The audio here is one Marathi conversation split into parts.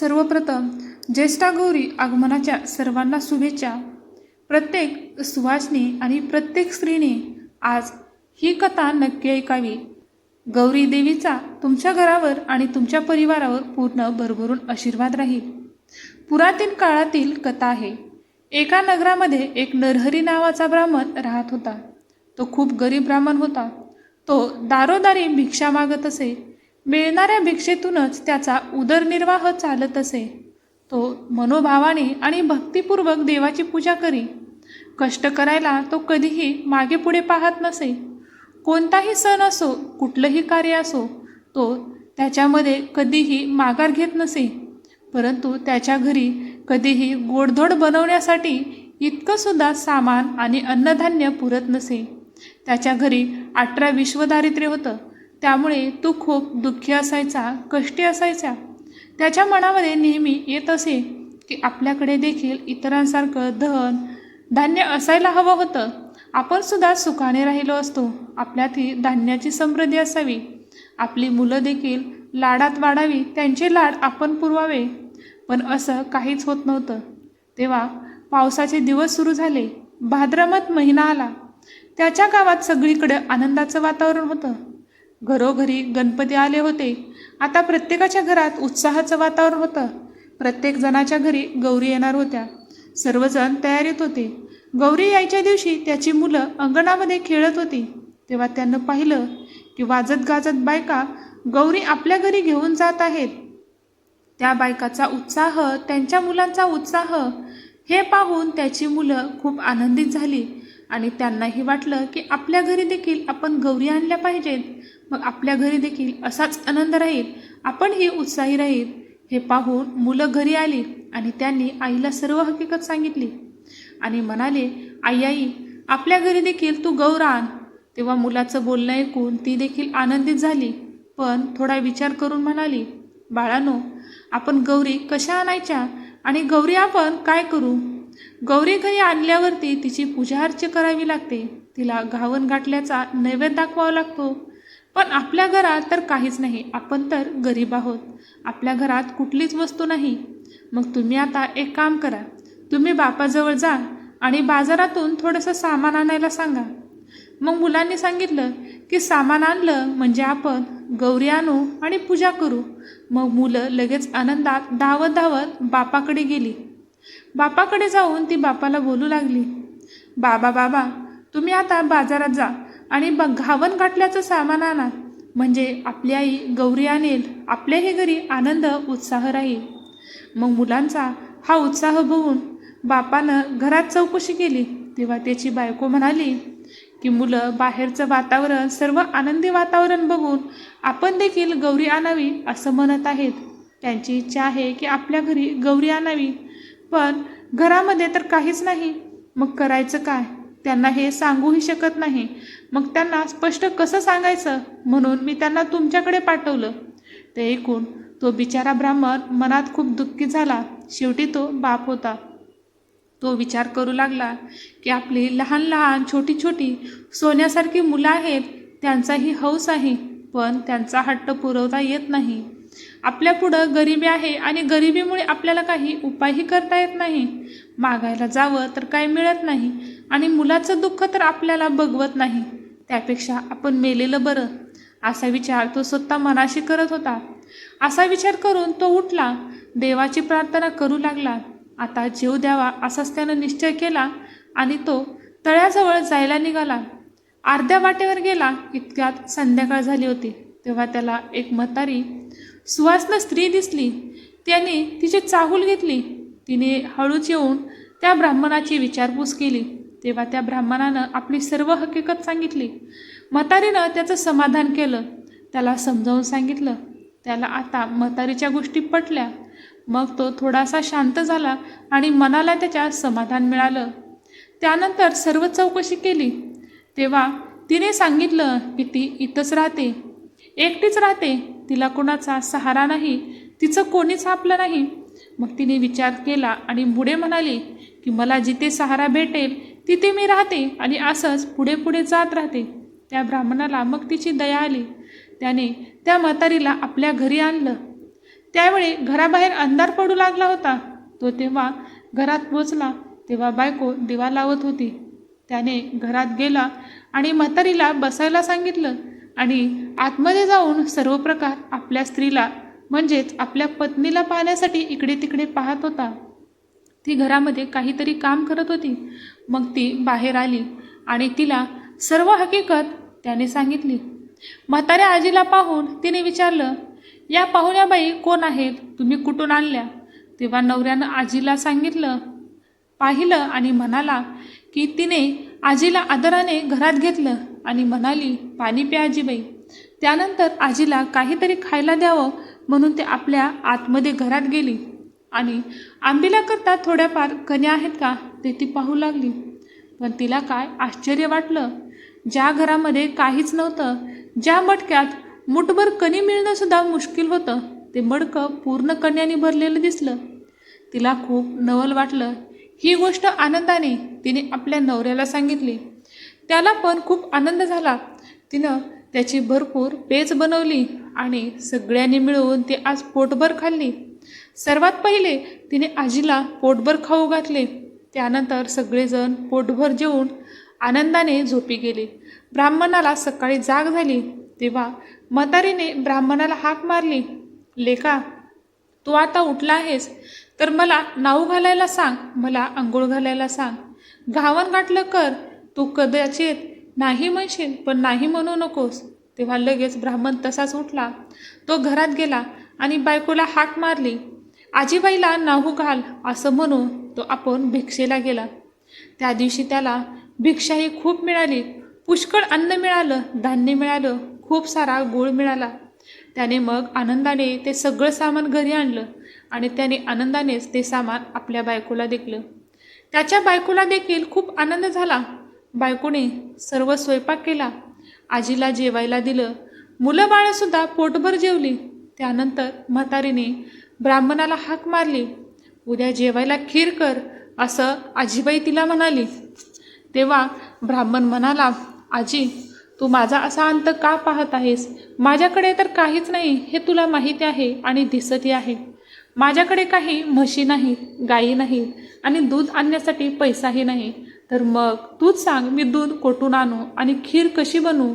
सर्वप्रथम ज्येष्ठा गौरी आगमनाच्या सर्वांना शुभेच्छा. प्रत्येक सुवासनी आणि प्रत्येक स्त्रीने आज ही कथा नक्की ऐकावी. गौरी देवीचा तुमच्या घरावर आणि तुमच्या परिवारावर पूर्ण भरभरून आशीर्वाद राहील. पुरातन काळातील कथा आहे. एका नगरामध्ये एक नरहरी नावाचा ब्राह्मण राहत होता. तो खूप गरीब ब्राह्मण होता. तो दारोदारी भिक्षा मागत असे. मिळणाऱ्या भिक्षेतूनच त्याचा उदरनिर्वाह चालत असे. तो मनोभावाने आणि भक्तिपूर्वक देवाची पूजा करी. कष्ट करायला तो कधीही मागे पुढे पाहत नसे. कोणताही सण असो कुठलंही कार्य असो तो त्याच्यामध्ये कधीही माघार घेत नसे. परंतु त्याच्या घरी कधीही गोडधोड बनवण्यासाठी इतकंसुद्धा सामान आणि अन्नधान्य पुरत नसे. त्याच्या घरी अठरा विश्वदारिद्र्य होतं. त्यामुळे तो खूप दुःखी असायचा कष्टी असायचा. त्याच्या मनामध्ये नेहमी येत असे की आपल्याकडे देखील इतरांसारखं धन धान्य असायला हवं होतं. आपण सुद्धा सुखाने राहिलो असतो. आपल्यातही धान्याची समृद्धी असावी. आपली मुलं देखील लाडात वाढावी त्यांचे लाड आपण पुरवावे. पण असं काहीच होत नव्हतं. तेव्हा पावसाचे दिवस सुरू झाले. भाद्रमत महिना आला. त्याच्या गावात सगळीकडे आनंदाचं वातावरण होतं. घरोघरी गणपती आले होते. आता प्रत्येकाच्या घरात उत्साहाचं वातावरण होतं. प्रत्येक जणाच्या घरी गौरी येणार होत्या. सर्वजण तयारीत होते. गौरी यायच्या दिवशी त्याची मुलं अंगणामध्ये खेळत होती. तेव्हा त्यानं पाहिलं की वाजत गाजत बायका गौरी आपल्या घरी घेऊन जात आहेत. त्या बायकाचा उत्साह त्यांच्या मुलांचा उत्साह हे पाहून त्याची मुलं खूप आनंदित झाली. आणि त्यांनाही वाटलं की आपल्या घरी देखील आपण गौरी आणल्या पाहिजेत. मग आपल्या घरी देखील असाच आनंद राहील. आपणही उत्साही राहील. हे पाहून मुलं घरी आली आणि त्यांनी आईला सर्व हकीकत सांगितली. आणि म्हणाले आई आई आपल्या घरी देखील तू गौर आण. तेव्हा मुलाचं बोलणं ऐकून ती देखील आनंदित झाली. पण थोडा विचार करून म्हणाली बाळानो आपण गौरी कशा आणायच्या आणि गौरी आपण काय करू? गौरी घरी आणल्यावरती तिची पूजा अर्चा करावी लागते. तिला घावन गाठल्याचा नैवेद्य दाखवावा लागतो. पण आपल्या घरात तर काहीच नाही. आपण तर गरीब आहोत. आपल्या घरात कुठलीच वस्तू नाही. मग तुम्ही आता एक काम करा. तुम्ही बापाजवळ जा आणि बाजारातून थोडंसं सामान आणायला सांगा. मग मुलांनी सांगितलं की सामान आणलं म्हणजे आपण गौरी आणू आणि पूजा करू. मग मुलं लगेच आनंदात धावत धावत बापाकडे गेली. बापाकडे जाऊन ती बापाला बोलू लागली. बाबा बाबा तुम्ही आता बाजारात जा आणि ब घावन गाठल्याचं सामान आणा. म्हणजे आपली आई गौरी आणेल आपल्याही घरी आनंद उत्साह राहील. मग मुलांचा हा उत्साह बघून बापानं घरात चौकशी केली. तेव्हा त्याची बायको म्हणाली की मुलं बाहेरचं वातावरण सर्व आनंदी वातावरण बघून आपण देखील गौरी आणावी असं म्हणत आहेत. त्यांची इच्छा आहे की आपल्या घरी गौरी आणावी. पण घरामध्ये तर काहीच नाही. मग करायचं काय? त्यांना हे सांगूही शकत नाही. मग त्यांना स्पष्ट कसं सांगायचं? म्हणून मी त्यांना तुमच्याकडे पाठवलं. ते ऐकून तो बिचारा ब्राह्मण मनात खूप दुःखी झाला. शेवटी तो बाप होता. तो विचार करू लागला की आपली लहान लहान छोटी छोटी सोन्यासारखी मुलं आहेत. त्यांचाही हौस आहे. पण त्यांचा हट्ट पुरवता येत नाही. आपल्या पुढं गरिबी आहे आणि गरिबीमुळे आपल्याला काही उपायही करता येत नाही. मागायला जावं तर काही मिळत नाही आणि मुलाचं दुःख तर आपल्याला बघवत नाही. त्यापेक्षा आपण मेलेलं बरं. असा विचार तो स्वतः मनाशी करत होता. असा विचार करून तो उठला. देवाची प्रार्थना करू लागला. आता जीव द्यावा असाच त्यानं निश्चय केला आणि तो तळ्याजवळ जायला निघाला. अर्ध्या वाटेवर गेला. इतक्यात संध्याकाळ झाली होती. तेव्हा त्याला एक म्हातारी सुवासना स्त्री दिसली. त्याने तिची चाहूल घेतली. तिने हळूच येऊन त्या ब्राह्मणाची विचारपूस केली. तेव्हा त्या ब्राह्मणानं आपली सर्व हकीकत सांगितली. म्हातारीनं त्याचं समाधान केलं. त्याला समजावून सांगितलं. त्याला आता म्हातारीच्या गोष्टी पटल्या. मग तो थोडासा शांत झाला आणि मनाला त्याच्या समाधान मिळालं. त्यानंतर सर्व चौकशी केली. तेव्हा तिने सांगितलं की ती इथंच राहते. एकटीच राहते. तिला कोणाचा सहारा नाही तिचं कोणीच आपलं नाही. मग तिने विचार केला आणि पुढे म्हणाली की मला जिथे सहारा भेटेल तिथे मी राहते आणि असंच पुढे पुढे जात राहते. त्या ब्राह्मणाला मग तिची दया आली. त्याने त्या म्हातारीला आपल्या घरी आणलं. त्यावेळी घराबाहेर अंधार पडू लागला होता. तो तेव्हा घरात पोचला तेव्हा बायको दिवा लावत होती. त्याने घरात गेला आणि म्हातारीला बसायला सांगितलं आणि आतमध्ये जाऊन सर्व प्रकार आपल्या स्त्रीला म्हणजेच आपल्या पत्नीला पाहण्यासाठी इकडे तिकडे पाहत होता. ती घरामध्ये काहीतरी काम करत होती. मग ती बाहेर आली आणि तिला सर्व हकीकत त्याने सांगितली. म्हाताऱ्या आजीला पाहून तिने विचारलं या पाहुण्याबाई कोण आहेत? तुम्ही कुठून आणल्या? तेव्हा नवऱ्यानं आजीला सांगितलं पाहिलं आणि म्हणाला की तिने आजीला आदराने घरात घेतलं. आणि म्हणाली पाणी प्या आजीबाई. त्यानंतर आजीला काहीतरी खायला द्यावं म्हणून ते आपल्या आतमध्ये घरात गेली. आणि आंबीलाकरता थोड्याफार कण्या आहेत का ते ती पाहू लागली. पण तिला काय आश्चर्य वाटलं. ज्या घरामध्ये काहीच नव्हतं ज्या मटक्यात मुठभर कणी मिळणंसुद्धा मुश्किल होतं ते मडकं पूर्ण कण्याने भरलेलं दिसलं. तिला खूप नवल वाटलं. ही गोष्ट आनंदाने तिने आपल्या नवऱ्याला सांगितली. त्याला पण खूप आनंद झाला. तिनं त्याची भरपूर पेज बनवली आणि सगळ्यांनी मिळून ती आज पोटभर खाल्ली. सर्वात पहिले तिने आजीला पोटभर खाऊ घातले. त्यानंतर सगळेजण पोटभर जेवून आनंदाने झोपी गेले. ब्राह्मणाला सकाळी जाग झाली. तेव्हा म्हातारीने ब्राह्मणाला हाक मारली. लेका तू आता उठला आहेस? तर मला नाऊ घालायला सांग. मला आंघोळ घालायला सांग. घावन गाठलं कर. तू कदाचित नाही म्हणशील पण नाही म्हणू नकोस. तेव्हा लगेच ब्राह्मण तसाच उठला. तो घरात गेला आणि बायकोला हाक मारली. आजीबाईला नाहू घाल असं म्हणून तो आपण भिक्षेला गेला. त्या दिवशी त्याला भिक्षाही खूप मिळाली. पुष्कळ अन्न मिळालं धान्य मिळालं खूप सारा गुळ मिळाला. त्याने मग आनंदाने ते सगळं सामान घरी आणलं आणि त्याने आनंदानेच ते सामान आपल्या बायकोला देखलं त्याच्या बायकोला देखील खूप आनंद झाला. बायकोने सर्व स्वयंपाक केला. आजीला जेवायला दिलं. मुलं बाळंसुद्धा पोटभर जेवली. त्यानंतर म्हातारीने ब्राह्मणाला हाक मारली. उद्या जेवायला खीर कर असं आजीबाई तिला म्हणाली. तेव्हा ब्राह्मण म्हणाला आजी तू माझा असा अंत का पाहत आहेस? माझ्याकडे तर काहीच नाही. हे तुला माहिती आहे आणि दिसतही आहे. माझ्याकडे काही म्हशी नाहीत गायी नाहीत आणि दूध आणण्यासाठी पैसाही नाही. तर मग तूच सांग मी दूध कोठून आणू आणि खीर कशी बनवू?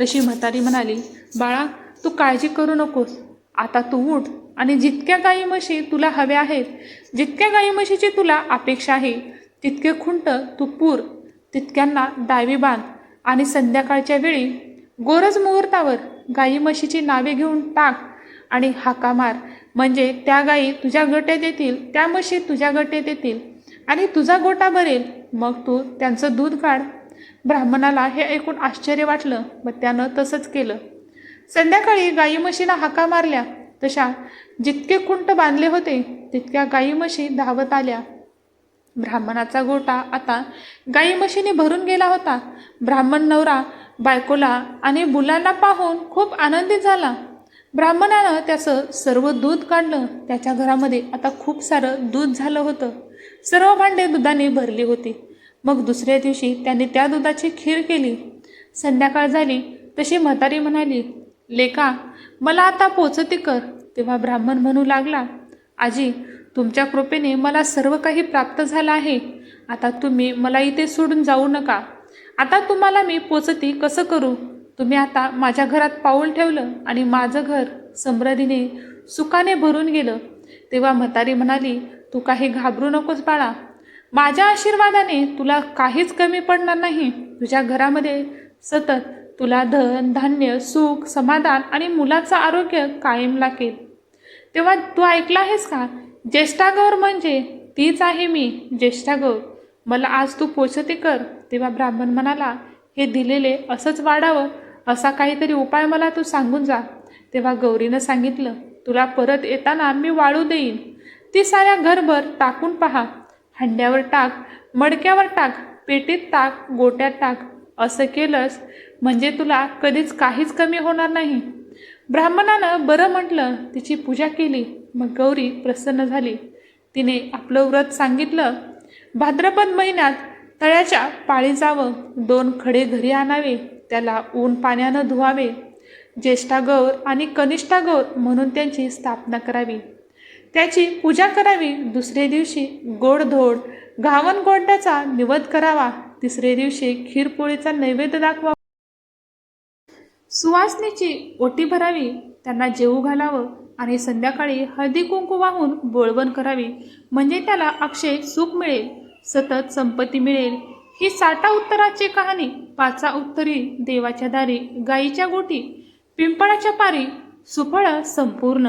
तशी म्हातारी म्हणाली बाळा तू काळजी करू नकोस. आता तू उठ आणि जितक्या गाई म्हशी तुला हव्या आहेत जितक्या गाई म्हशीची तुला अपेक्षा आहे तितके खुंट तू पूर तितक्यांना डावी बांध आणि संध्याकाळच्या वेळी गोरज मुहूर्तावर गाई म्हशीची नावे घेऊन टाक आणि हाका मार. म्हणजे त्या गाई तुझ्या गटेत येतील त्या म्हशी तुझ्या गटेत येतील आणि तुझा गोटा भरेल मग तू त्यांचं दूध काढ. ब्राह्मणाला हे ऐकून आश्चर्य वाटलं मग त्यानं तसंच केलं. संध्याकाळी गाई म्हशीला हाका मारल्या. तशा जितके खुंट बांधले होते तितक्या गाई म्हशी धावत आल्या. ब्राह्मणाचा गोटा आता गाई म्हशीने भरून गेला होता. ब्राह्मण नवरा बायकोला आणि मुलांना पाहून खूप आनंदित झाला. ब्राह्मणानं त्याचं सर्व दूध काढलं. त्याच्या घरामध्ये आता खूप सारं दूध झालं होतं. सर्व भांडे दुधाने भरली होती. मग दुसऱ्या दिवशी त्याने त्या दुधाची खीर केली. संध्याकाळ झाली तशी म्हातारी म्हणाली लेका मला आता पोचती कर. तेव्हा ब्राह्मण म्हणू लागला आजी तुमच्या कृपेने मला सर्व काही प्राप्त झालं आहे. आता तुम्ही मला इथे सोडून जाऊ नका. आता तुम्हाला मी पोचती कसं करू? तुम्ही आता माझ्या घरात पाऊल ठेवलं आणि माझं घर समृद्धीने सुखाने भरून गेलं. तेव्हा म्हातारी म्हणाली तू काही घाबरू नकोस बाळा. माझ्या आशीर्वादाने तुला काहीच कमी पडणार नाही. तुझ्या घरामध्ये सतत तुला धन धान्य सुख समाधान आणि मुलाचं आरोग्य कायम लागेल. तेव्हा तू ऐकला आहेस का? ज्येष्ठागौर म्हणजे तीच आहे मी ज्येष्ठागौर. मला आज तू पोचते कर. तेव्हा ब्राह्मण म्हणाला हे दिलेले असंच वाढावं असा काहीतरी उपाय मला तू सांगून जा. तेव्हा गौरीनं सांगितलं तुला परत येताना मी वाळू देईन. ती साऱ्या घरभर टाकून पहा. हंड्यावर टाक मडक्यावर टाक पेटीत टाक गोट्यात टाक. असं केलंस म्हणजे तुला कधीच काहीच कमी होणार नाही. ब्राह्मणानं बरं म्हटलं तिची पूजा केली. मग गौरी प्रसन्न झाली. तिने आपलं व्रत सांगितलं. भाद्रपद महिन्यात तळ्याच्या पाळी जावं दोन खडे घरी आणावे त्याला ऊन पाण्यानं धुवावे. ज्येष्ठा गौर आणि कनिष्ठा गौर म्हणून त्यांची स्थापना करावी. त्याची पूजा करावी. दुसरे दिवशी गोडधोड घावन निवध निवद करावा. तिसरे दिवशी खीरपोळीचा नैवेद्य दाखवा. सुवासनीची ओटी भरावी. त्यांना जेवू घालावं आणि संध्याकाळी हळदी कुंकू वाहून बोळवण करावी. म्हणजे त्याला अक्षय सुख मिळेल सतत संपत्ती मिळेल. ही साठा उत्तराची कहाणी पाचा उत्तरी देवाच्या दारी गाईच्या गोटी पिंपळाच्या पारी सुफळ संपूर्ण.